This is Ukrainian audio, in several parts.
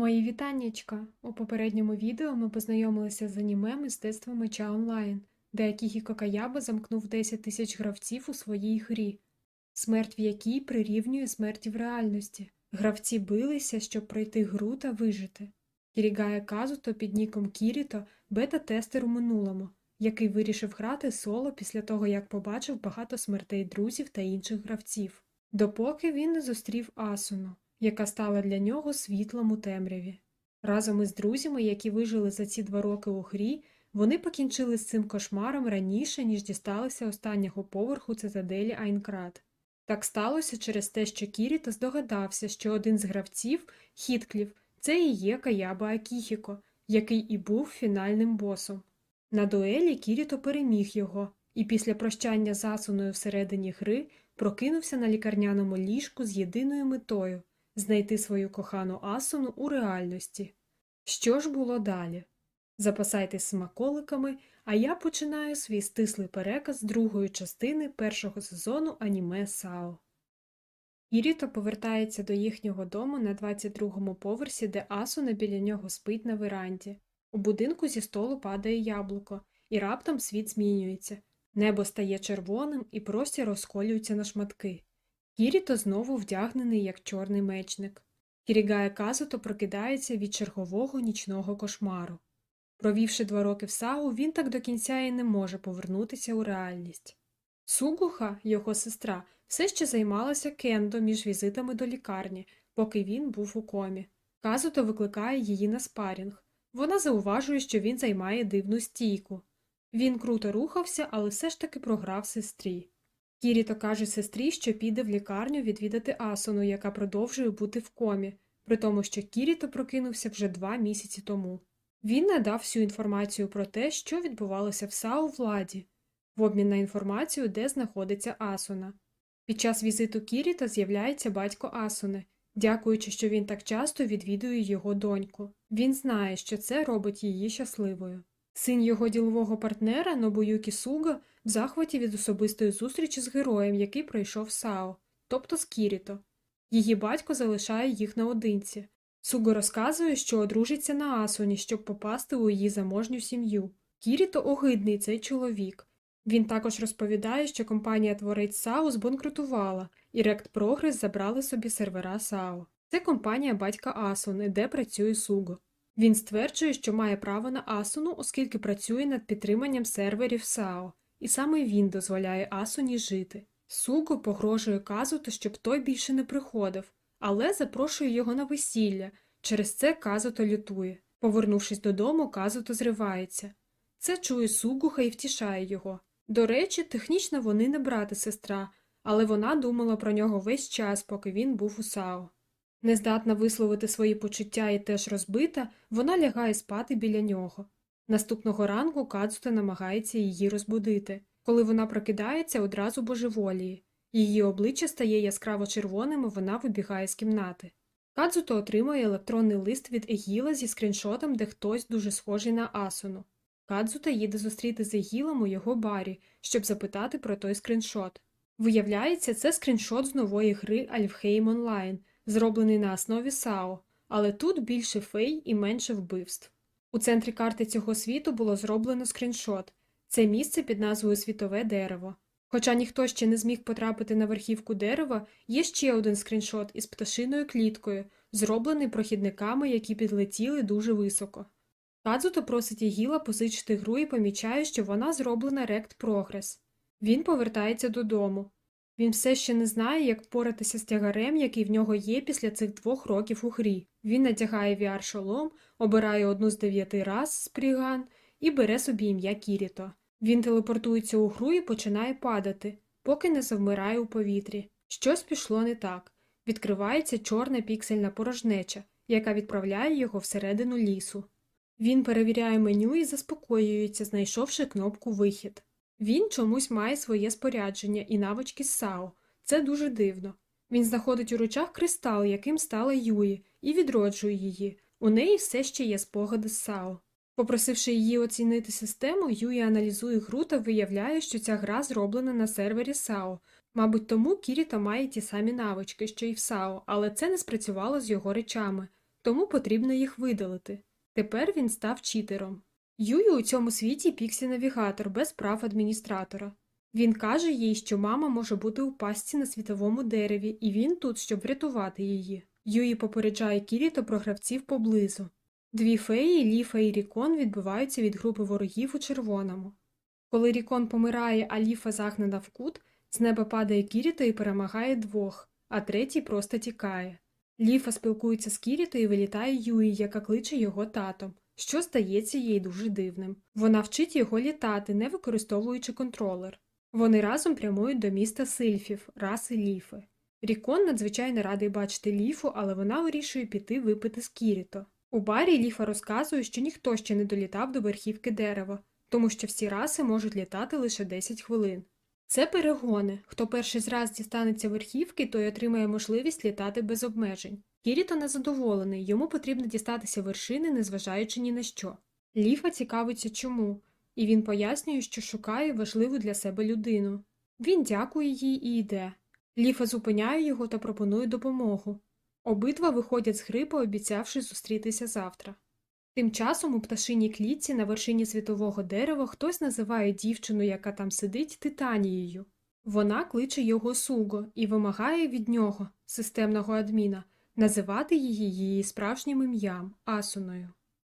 Мої вітаннячка! У попередньому відео ми познайомилися з аніме мистецтво меча онлайн, де Акіхіко Каяба замкнув 10 тисяч гравців у своїй грі, смерть в якій прирівнює смерті в реальності. Гравці билися, щоб пройти гру та вижити. Кірігає Казуто під ніком Кіріто бета-тестер у минулому, який вирішив грати соло після того, як побачив багато смертей друзів та інших гравців, допоки він не зустрів Асуну яка стала для нього світлом у темряві. Разом із друзями, які вижили за ці два роки у грі, вони покінчили з цим кошмаром раніше, ніж дісталися останнього поверху цитаделі Айнкрат. Так сталося через те, що Кіріто здогадався, що один з гравців, Хітклів, це і є Каяба Акіхіко, який і був фінальним босом. На дуелі Кіріто переміг його, і після прощання з Асуною всередині гри прокинувся на лікарняному ліжку з єдиною метою знайти свою кохану Асуну у реальності. Що ж було далі? Запасайтесь смаколиками, а я починаю свій стислий переказ другої частини першого сезону аніме Сао. Іріто повертається до їхнього дому на 22-му поверсі, де Асуна біля нього спить на веранді. У будинку зі столу падає яблуко, і раптом світ змінюється. Небо стає червоним і простір розколюється на шматки. Кіріто знову вдягнений як чорний мечник. Кірігає Казуто прокидається від чергового нічного кошмару. Провівши два роки в сагу, він так до кінця і не може повернутися у реальність. Сугуха, його сестра, все ще займалася кендо між візитами до лікарні, поки він був у комі. Казуто викликає її на спарінг. Вона зауважує, що він займає дивну стійку. Він круто рухався, але все ж таки програв сестрі. Кіріто каже сестрі, що піде в лікарню відвідати Асуну, яка продовжує бути в комі, при тому, що Кіріто прокинувся вже два місяці тому. Він надав всю інформацію про те, що відбувалося в САУ владі, в обмін на інформацію, де знаходиться Асуна. Під час візиту Кіріта з'являється батько Асуни, дякуючи, що він так часто відвідує його доньку. Він знає, що це робить її щасливою. Син його ділового партнера Нобуюкі Суга в захваті від особистої зустрічі з героєм, який пройшов САО, тобто з Кіріто. Її батько залишає їх наодинці. Суго розказує, що одружиться на Асуні, щоб попасти у її заможню сім'ю. Кіріто огидний цей чоловік. Він також розповідає, що компанія творець САО збанкрутувала, і Рект Прогрес забрали собі сервера САО. Це компанія батька Асуни, де працює Суго. Він стверджує, що має право на Асуну, оскільки працює над підтриманням серверів САО, і саме він дозволяє Асуні жити. Суго погрожує Казуто, щоб той більше не приходив, але запрошує його на весілля. Через це Казуто лютує. Повернувшись додому, Казуто зривається. Це чує Сугуха і втішає його. До речі, технічно вони не брат і сестра, але вона думала про нього весь час, поки він був у САО. Нездатна висловити свої почуття і теж розбита, вона лягає спати біля нього. Наступного ранку Кадзута намагається її розбудити. Коли вона прокидається, одразу божеволіє. Її обличчя стає яскраво червоним і вона вибігає з кімнати. Кадзуто отримує електронний лист від Егіла зі скріншотом, де хтось дуже схожий на Асуну. Кадзута їде зустріти з Егілом у його барі, щоб запитати про той скріншот. Виявляється, це скріншот з нової гри Альфхейм Онлайн – зроблений на основі САО, але тут більше фей і менше вбивств. У центрі карти цього світу було зроблено скріншот це місце під назвою Світове дерево. Хоча ніхто ще не зміг потрапити на верхівку дерева, є ще один скріншот із пташиною кліткою, зроблений прохідниками, які підлетіли дуже високо. Кадзуто просить Ігіла позичити гру і помічає, що вона зроблена Рект Прогрес. Він повертається додому. Він все ще не знає, як впоратися з тягарем, який в нього є після цих двох років у грі. Він надягає VR-шолом, обирає одну з дев'яти раз з і бере собі ім'я Кіріто. Він телепортується у гру і починає падати, поки не завмирає у повітрі. Щось пішло не так. Відкривається чорна піксельна порожнеча, яка відправляє його всередину лісу. Він перевіряє меню і заспокоюється, знайшовши кнопку Вихід. Він чомусь має своє спорядження і навички САО. Це дуже дивно. Він знаходить у ручах кристал, яким стала Юї, і відроджує її. У неї все ще є спогади з САО. Попросивши її оцінити систему, Юї аналізує гру та виявляє, що ця гра зроблена на сервері САО. Мабуть, тому Кіріта має ті самі навички, що й в САО, але це не спрацювало з його речами. тому потрібно їх видалити. Тепер він став читером. Юю у цьому світі піксі-навігатор без прав адміністратора. Він каже їй, що мама може бути у пастці на світовому дереві, і він тут, щоб врятувати її. Юї попереджає Кіріто про гравців поблизу. Дві феї, Ліфа і Рікон, відбиваються від групи ворогів у червоному. Коли Рікон помирає, а Ліфа загнана в кут, з неба падає Кіріто і перемагає двох, а третій просто тікає. Ліфа спілкується з Кіріто і вилітає Юї, яка кличе його татом, що стається їй дуже дивним. Вона вчить його літати, не використовуючи контролер. Вони разом прямують до міста Сильфів, раси Ліфи. Рікон надзвичайно радий бачити Ліфу, але вона вирішує піти випити з Кіріто. У барі Ліфа розказує, що ніхто ще не долітав до верхівки дерева, тому що всі раси можуть літати лише 10 хвилин. Це перегони. Хто перший раз дістанеться верхівки, той отримає можливість літати без обмежень. Кіріто незадоволений, йому потрібно дістатися вершини, незважаючи ні на що. Ліфа цікавиться чому, і він пояснює, що шукає важливу для себе людину. Він дякує їй і йде. Ліфа зупиняє його та пропонує допомогу. Обидва виходять з гри, пообіцявши зустрітися завтра. Тим часом у пташиній клітці на вершині світового дерева хтось називає дівчину, яка там сидить, титанією. Вона кличе його Суго і вимагає від нього, системного адміна, називати її її справжнім ім'ям Асуною.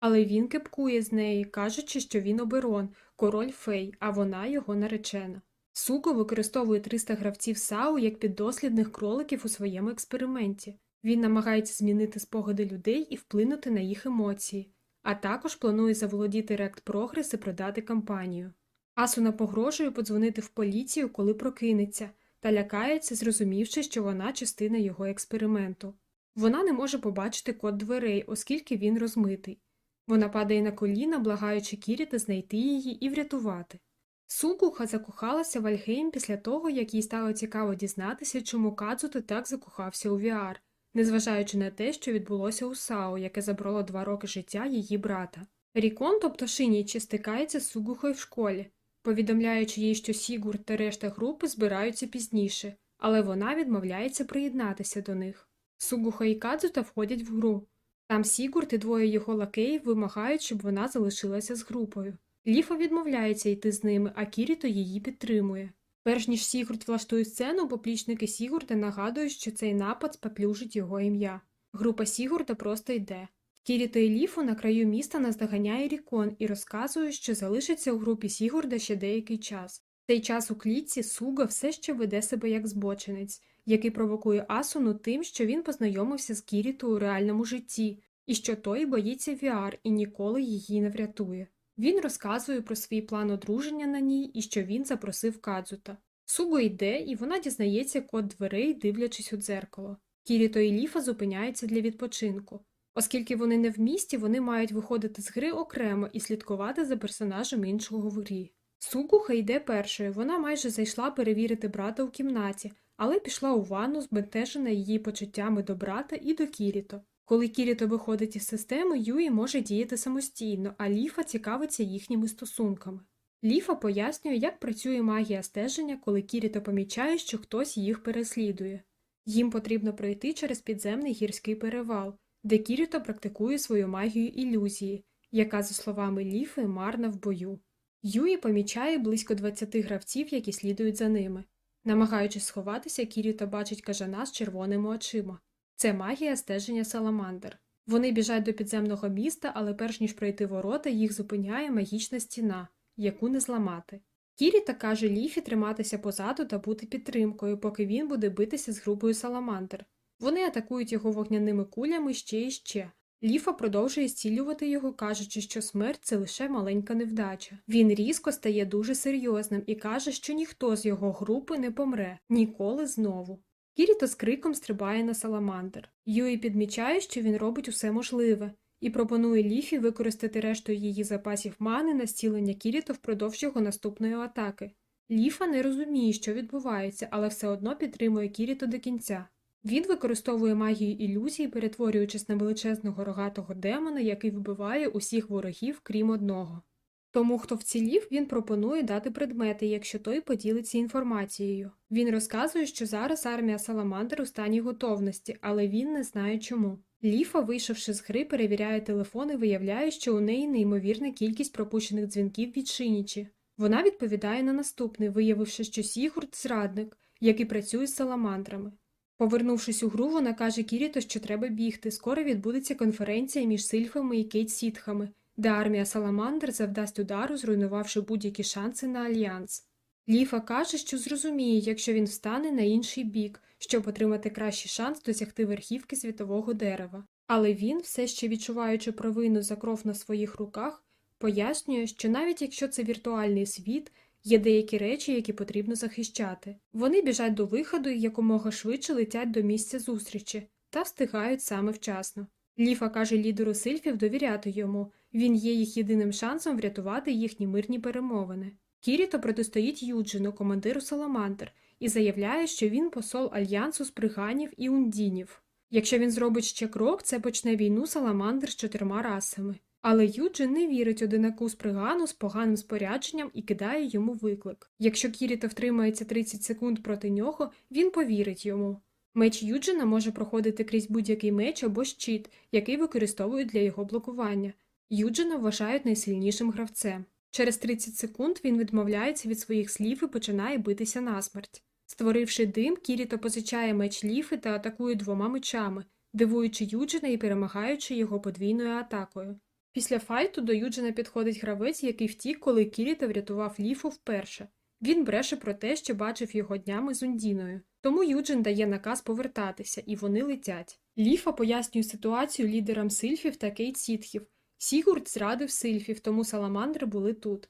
Але він кепкує з неї, кажучи, що він оберон, король фей, а вона його наречена. Суго використовує 300 гравців САУ як піддослідних кроликів у своєму експерименті. Він намагається змінити спогади людей і вплинути на їх емоції, а також планує заволодіти Рект Прогрес і продати компанію. Асуна погрожує подзвонити в поліцію, коли прокинеться, та лякається, зрозумівши, що вона частина його експерименту. Вона не може побачити код дверей, оскільки він розмитий. Вона падає на коліна, благаючи Кіріта знайти її і врятувати. Сугуха закохалася в Альгейм після того, як їй стало цікаво дізнатися, чому Кадзуто так закохався у Віар, незважаючи на те, що відбулося у Сао, яке забрало два роки життя її брата. Рікон, тобто Шинічі, стикається з Сугухою в школі, повідомляючи їй, що Сігурд та решта групи збираються пізніше, але вона відмовляється приєднатися до них. Сугуха і Кадзута входять в гру. Там Сігурд і двоє його лакеїв вимагають, щоб вона залишилася з групою. Ліфа відмовляється йти з ними, а Кіріто її підтримує. Перш ніж Сігурд влаштує сцену, поплічники Сігурда нагадують, що цей напад споплюжить його ім'я. Група Сігурда просто йде. Кіріто і Ліфу на краю міста наздоганяє Рікон і розказує, що залишиться у групі Сігурда ще деякий час. Цей час у клітці Суга все ще веде себе як збочинець, який провокує Асуну тим, що він познайомився з Кіріто у реальному житті, і що той боїться Віар і ніколи її не врятує. Він розказує про свій план одруження на ній і що він запросив Кадзута. Суго йде, і вона дізнається код дверей, дивлячись у дзеркало. Кіріто і Ліфа зупиняються для відпочинку. Оскільки вони не в місті, вони мають виходити з гри окремо і слідкувати за персонажем іншого в грі. Сугуха йде першою, вона майже зайшла перевірити брата у кімнаті, але пішла у ванну, збентежена її почуттями до брата і до Кіріто. Коли Кіріто виходить із системи, Юї може діяти самостійно, а Ліфа цікавиться їхніми стосунками. Ліфа пояснює, як працює магія стеження, коли Кіріто помічає, що хтось їх переслідує. Їм потрібно пройти через підземний гірський перевал, де Кіріто практикує свою магію ілюзії, яка, за словами Ліфи, марна в бою. Юї помічає близько 20 гравців, які слідують за ними. Намагаючись сховатися, Кіріто бачить кажана з червоними очима. Це магія стеження саламандр. Вони біжать до підземного міста, але перш ніж пройти ворота, їх зупиняє магічна стіна, яку не зламати. Кіріта каже Ліфі триматися позаду та бути підтримкою, поки він буде битися з групою саламандр. Вони атакують його вогняними кулями ще і ще. Ліфа продовжує зцілювати його, кажучи, що смерть це лише маленька невдача. Він різко стає дуже серйозним і каже, що ніхто з його групи не помре ніколи знову. Кіріто з криком стрибає на саламандр. Юї підмічає, що він робить усе можливе, і пропонує Ліфі використати решту її запасів мани на зцілення Кіріто впродовж його наступної атаки. Ліфа не розуміє, що відбувається, але все одно підтримує Кіріто до кінця. Він використовує магію ілюзії, перетворюючись на величезного рогатого демона, який вбиває усіх ворогів, крім одного. Тому, хто вцілів, він пропонує дати предмети, якщо той поділиться інформацією. Він розказує, що зараз армія Саламандр у стані готовності, але він не знає чому. Ліфа, вийшовши з гри, перевіряє телефон і виявляє, що у неї неймовірна кількість пропущених дзвінків від Шинічі. Вона відповідає на наступний, виявивши, що Сігурд зрадник, який працює з саламандрами. Повернувшись у гру, вона каже Кіріто, що треба бігти. Скоро відбудеться конференція між сильфами і кейт сітхами, де армія Саламандр завдасть удару, зруйнувавши будь-які шанси на альянс. Ліфа каже, що зрозуміє, якщо він встане на інший бік, щоб отримати кращий шанс досягти верхівки світового дерева. Але він, все ще відчуваючи провину за кров на своїх руках, пояснює, що навіть якщо це віртуальний світ, є деякі речі, які потрібно захищати. Вони біжать до виходу і якомога швидше летять до місця зустрічі та встигають саме вчасно. Ліфа каже лідеру сильфів довіряти йому, він є їх єдиним шансом врятувати їхні мирні перемовини. Кіріто протистоїть Юджину, командиру Саламандр, і заявляє, що він посол альянсу з приганів і ундінів. Якщо він зробить ще крок, це почне війну Саламандр з чотирма расами. Але Юджин не вірить одинаку з пригану з поганим спорядженням і кидає йому виклик. Якщо Кіріто втримається 30 секунд проти нього, він повірить йому. Меч Юджина може проходити крізь будь-який меч або щит, який використовують для його блокування. Юджина вважають найсильнішим гравцем. Через 30 секунд він відмовляється від своїх слів і починає битися насмерть. Створивши дим, Кіріто позичає меч ліфи та атакує двома мечами, дивуючи Юджина і перемагаючи його подвійною атакою. Після файту до Юджина підходить гравець, який втік, коли Кіріто врятував ліфу вперше. Він бреше про те, що бачив його днями з Ундіною. Тому Юджин дає наказ повертатися, і вони летять. Ліфа пояснює ситуацію лідерам сильфів та кейт сітхів. Сігурд зрадив сильфів, тому саламандри були тут.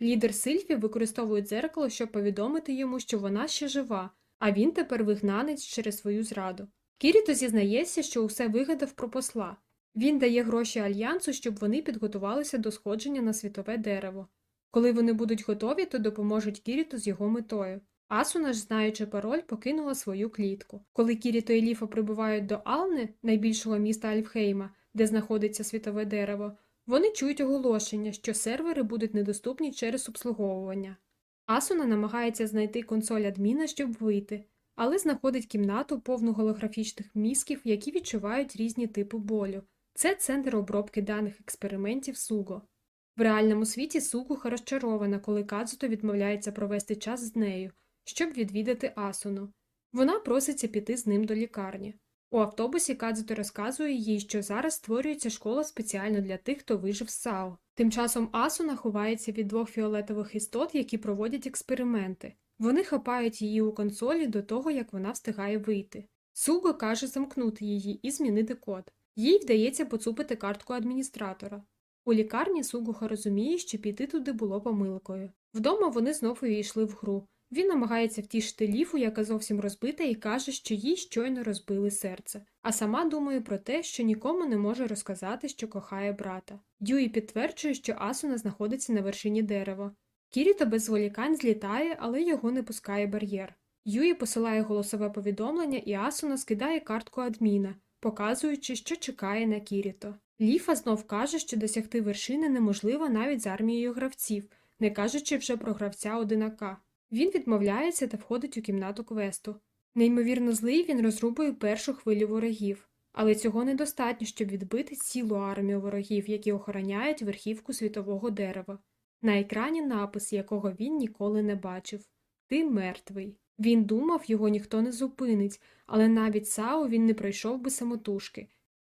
Лідер сильфів використовує дзеркало, щоб повідомити йому, що вона ще жива, а він тепер вигнанець через свою зраду. Кіріто зізнається, що усе вигадав про посла. Він дає гроші альянсу, щоб вони підготувалися до сходження на світове дерево. Коли вони будуть готові, то допоможуть Кіріту з його метою. Асуна ж, знаючи пароль, покинула свою клітку. Коли Кіріто і Ліфа прибувають до Ални, найбільшого міста Альфхейма, де знаходиться світове дерево, вони чують оголошення, що сервери будуть недоступні через обслуговування. Асуна намагається знайти консоль адміна, щоб вийти, але знаходить кімнату повну голографічних мізків, які відчувають різні типи болю. Це центр обробки даних експериментів Суго. В реальному світі Сугуха розчарована, коли Кадзуто відмовляється провести час з нею, щоб відвідати Асуну. Вона проситься піти з ним до лікарні. У автобусі Кадзуто розказує їй, що зараз створюється школа спеціально для тих, хто вижив з САО. Тим часом Асуна ховається від двох фіолетових істот, які проводять експерименти. Вони хапають її у консолі до того, як вона встигає вийти. Суго каже замкнути її і змінити код. Їй вдається поцупити картку адміністратора. У лікарні Сугуха розуміє, що піти туди було помилкою. Вдома вони знов увійшли в гру. Він намагається втішити ліфу, яка зовсім розбита, і каже, що їй щойно розбили серце, а сама думає про те, що нікому не може розказати, що кохає брата. Дюї підтверджує, що Асуна знаходиться на вершині дерева. Кіріто без зволікань злітає, але його не пускає бар'єр. Юї посилає голосове повідомлення, і Асуна скидає картку адміна, показуючи, що чекає на Кіріто. Ліфа знов каже, що досягти вершини неможливо навіть з армією гравців, не кажучи вже про гравця одинака. Він відмовляється та входить у кімнату квесту. Неймовірно злий він розрубує першу хвилю ворогів, але цього недостатньо, щоб відбити цілу армію ворогів, які охороняють верхівку світового дерева. На екрані напис, якого він ніколи не бачив Ти мертвий. Він думав, його ніхто не зупинить, але навіть Сао він не пройшов би самотужки.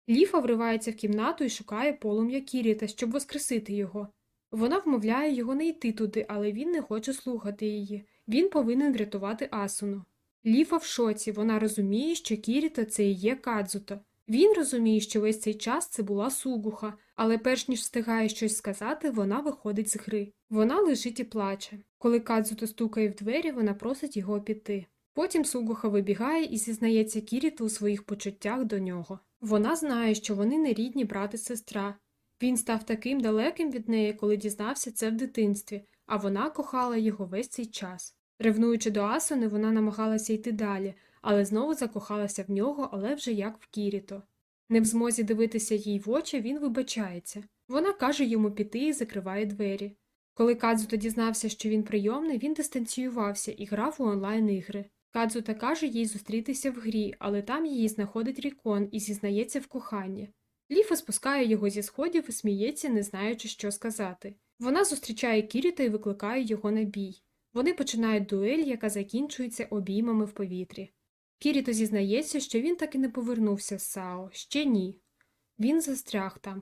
Ліфа вривається в кімнату і шукає полум'я Кіріта, щоб воскресити його. Вона вмовляє його не йти туди, але він не хоче слухати її. Він повинен врятувати Асуну. Ліфа в шоці, вона розуміє, що Кіріта це і є Кадзуто. Він розуміє, що весь цей час це була сугуха, але перш ніж встигає щось сказати, вона виходить з гри. Вона лежить і плаче. Коли Кадзуто стукає в двері, вона просить його піти. Потім сугуха вибігає і зізнається Кіріту у своїх почуттях до нього. Вона знає, що вони не рідні брат і сестра. Він став таким далеким від неї, коли дізнався це в дитинстві, а вона кохала його весь цей час. Ревнуючи до Асуни, вона намагалася йти далі, але знову закохалася в нього, але вже як в Кіріто. Не в змозі дивитися їй в очі, він вибачається. Вона каже йому піти і закриває двері. Коли Кадзуто дізнався, що він прийомний, він дистанціювався і грав у онлайн ігри. Кадзута каже їй зустрітися в грі, але там її знаходить Рікон і зізнається в коханні. Ліфа спускає його зі сходів і сміється, не знаючи, що сказати. Вона зустрічає Кіріта і викликає його на бій. Вони починають дуель, яка закінчується обіймами в повітрі. Кіріто зізнається, що він так і не повернувся з Сао, ще ні. Він застряг там.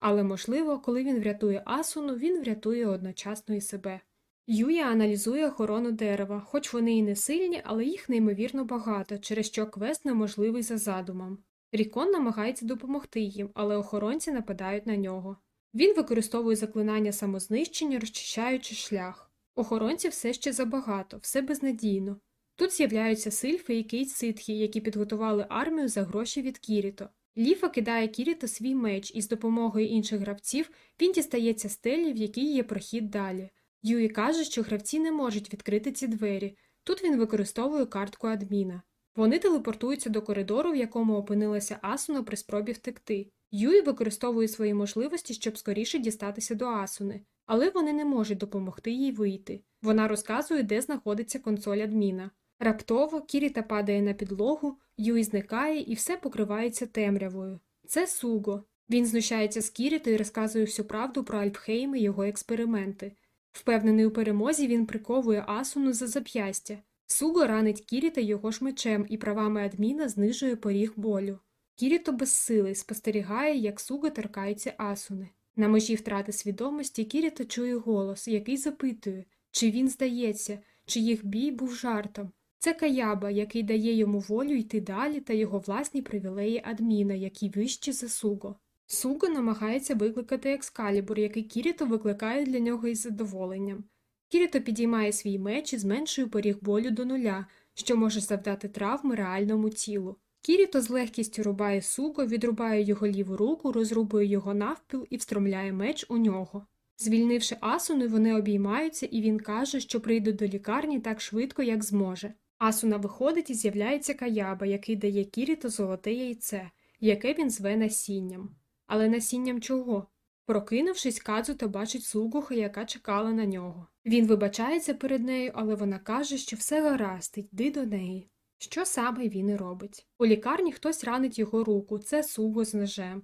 Але, можливо, коли він врятує Асуну, він врятує одночасно і себе. Юя аналізує охорону дерева, хоч вони і не сильні, але їх неймовірно багато, через що квест неможливий за задумом. Рікон намагається допомогти їм, але охоронці нападають на нього. Він використовує заклинання самознищення, розчищаючи шлях. Охоронців все ще забагато, все безнадійно. Тут з'являються сильфи і кейт ситхи, які підготували армію за гроші від Кіріто. Ліфа кидає Кіріто свій меч, і з допомогою інших гравців він дістається стелі, в якій є прохід далі. Юї каже, що гравці не можуть відкрити ці двері. Тут він використовує картку адміна. Вони телепортуються до коридору, в якому опинилася Асуна при спробі втекти. Юї використовує свої можливості, щоб скоріше дістатися до Асуни, але вони не можуть допомогти їй вийти. Вона розказує, де знаходиться консоль адміна. Раптово Кіріта падає на підлогу, Юй зникає і все покривається темрявою. Це Суго. Він знущається з Кіріто і розказує всю правду про Альпхейм і його експерименти. Впевнений у перемозі, він приковує Асуну за зап'ястя. Суго ранить Кіріта його ж мечем і правами адміна знижує поріг болю. Кіріто безсилий спостерігає, як Суго торкається Асуни. На межі втрати свідомості Кіріто чує голос, який запитує, чи він здається, чи їх бій був жартом. Це Каяба, який дає йому волю йти далі, та його власні привілеї адміна, які вищі за Суго. Суго намагається викликати екскалібур, який Кіріто викликає для нього із задоволенням. Кіріто підіймає свій меч і зменшує поріг болю до нуля, що може завдати травми реальному тілу. Кіріто з легкістю рубає суго, відрубає його ліву руку, розрубує його навпіл і встромляє меч у нього. Звільнивши Асуну, вони обіймаються, і він каже, що прийде до лікарні так швидко, як зможе. Асуна виходить і з'являється Каяба, який дає Кіріто золоте яйце, яке він зве насінням. Але насінням чого? Прокинувшись, Кадзута бачить Сугуха, яка чекала на нього. Він вибачається перед нею, але вона каже, що все гаразд, йди до неї. Що саме він і робить? У лікарні хтось ранить його руку, це Суго з ножем.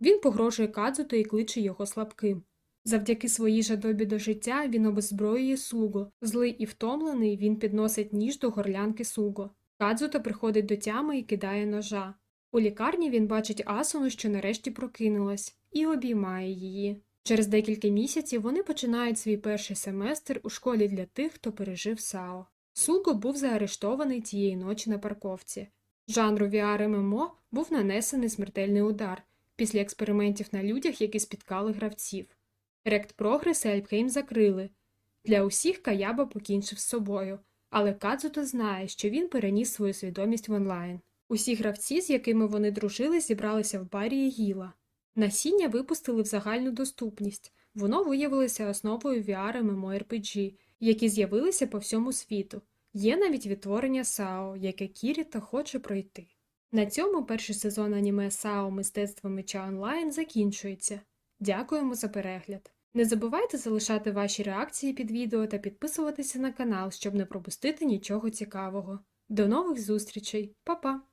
Він погрожує Кадзуто і кличе його слабким. Завдяки своїй жадобі до життя він обезброює Суго. Злий і втомлений, він підносить ніж до горлянки Суго. Кадзуто приходить до тями і кидає ножа. У лікарні він бачить Асуну, що нарешті прокинулась, і обіймає її. Через декілька місяців вони починають свій перший семестр у школі для тих, хто пережив САО. Суго був заарештований тієї ночі на парковці. Жанру VR ММО був нанесений смертельний удар після експериментів на людях, які спіткали гравців. Рект Прогрес і Альпхейм закрили. Для усіх Каяба покінчив з собою, але Кадзуто знає, що він переніс свою свідомість в онлайн. Усі гравці, з якими вони дружили, зібралися в барі Гіла. Насіння випустили в загальну доступність. Воно виявилося основою VR MMORPG, які з'явилися по всьому світу. Є навіть відтворення САО, яке Кіріта хоче пройти. На цьому перший сезон аніме САО Мистецтво меча онлайн закінчується. Дякуємо за перегляд. Не забувайте залишати ваші реакції під відео та підписуватися на канал, щоб не пропустити нічого цікавого. До нових зустрічей, Па-па!